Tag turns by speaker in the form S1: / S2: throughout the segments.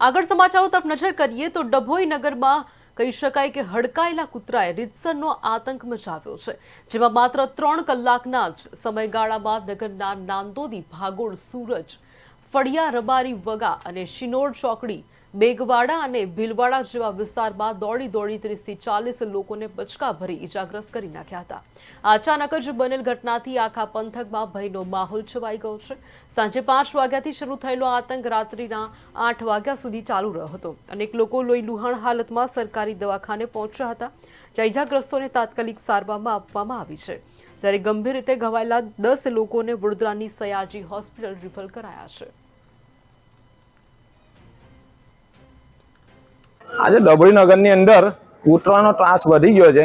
S1: આગળ સમાચારો તરફ નજર કરીએ તો ડભોઈ નગરમાં કહી શકાય કે હડકાયેલા કૂતરાએ રીતસરનો આતંક મચાવ્યો છે, જેમાં માત્ર ત્રણ કલાકના જ સમયગાળામાં નગરના નાંદોદી ભાગોળ, સૂરજ, ફળિયા, રબારી, વગા અને શિનોર ચોકડી બેગવાડા અને ભીલવાડા જેવા વિસ્તારમાં દોડી દોડી ત્રીસથી ચાલીસ લોકોને બચકા ભરી ઇજાગ્રસ્ત કરી નાખ્યા હતા. અચાનક જ બનેલ ઘટનાથી આખા પંથકમાં ભયનો માહોલ છવાઈ ગયો છે. સાંજે પાંચ વાગ્યાથી શરૂ થયેલો આતંક રાત્રિના આઠ વાગ્યા સુધી ચાલુ રહ્યો હતો. અનેક લોકો લોહી લુહાણ હાલતમાં સરકારી દવાખાને પહોંચ્યા હતા, જ્યાં ઇજાગ્રસ્તોને તાત્કાલિક સારવારમાં આપવામાં આવી છે. જ્યારે ગંભીર રીતે ઘવાયેલા દસ લોકોને વડોદરાની સયાજી હોસ્પિટલ રિફર કરાયા છે.
S2: આજે ડભોઈ નગરની અંદર કૂતરાનો ત્રાસ વધી ગયો છે.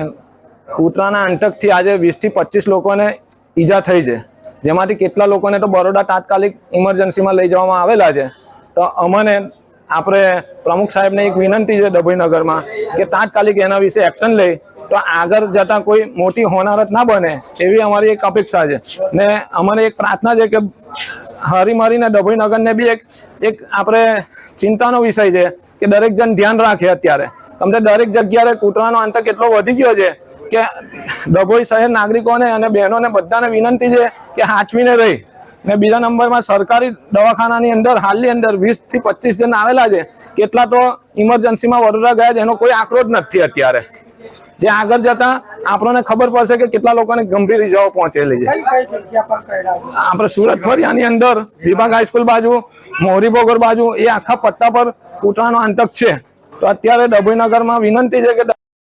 S2: કૂતરાના અંટકથી આજે વીસથી પચીસ લોકોને ઈજા થઈ છે. જેમાંથી કેટલા લોકોને તો બરોડા તાત્કાલિક ઇમરજન્સીમાં લઈ જવામાં આવેલા છે. તો અમને આપણે પ્રમુખ સાહેબને એક વિનંતી છે ડભોઈ નગરમાં કે તાત્કાલિક એના વિશે એક્શન લઈ. તો આગળ જતાં કોઈ મોટી હોનારત ના બને એવી અમારી એક અપેક્ષા છે. ને અમારી એક પ્રાર્થના છે કે હરીમરીને ડભોઈ નગરને બી એક એક આપણે ચિંતાનો વિષય છે. કે દરેક જણ ધ્યાન રાખે અત્યારે. તમને દરેક જગ્યાએ કૂતરાનો આતંક કેટલો વધી ગયો છે કે ડભોઈ શહેર નાગરિકોને અને બહેનોને બધાને વિનંતી છે કે હાચવીને રહી. ને બીજા નંબરમાં સરકારી દવાખાનાની અંદર, હાલની અંદર વીસથી પચીસ જણ આવેલા છે. કેટલા તો ઇમરજન્સીમાં વડોદરા ગયા છે, એનો કોઈ આંકડો જ નથી અત્યારે. જે આગળ જતા આપણને ખબર પડશે કે કેટલા લોકોને ગંભીર ઇજાઓ પહોંચેલી છે. આપણે સુરત ફરિયાની અંદર વિભાગ હાઈસ્કૂલ બાજુ મોહરી બોગર બાજુ એ આખા પટ્ટા પર કૂતરાનો આંતક છે. તો અત્યારે ડભોઈનગરમાં વિનંતી છે કે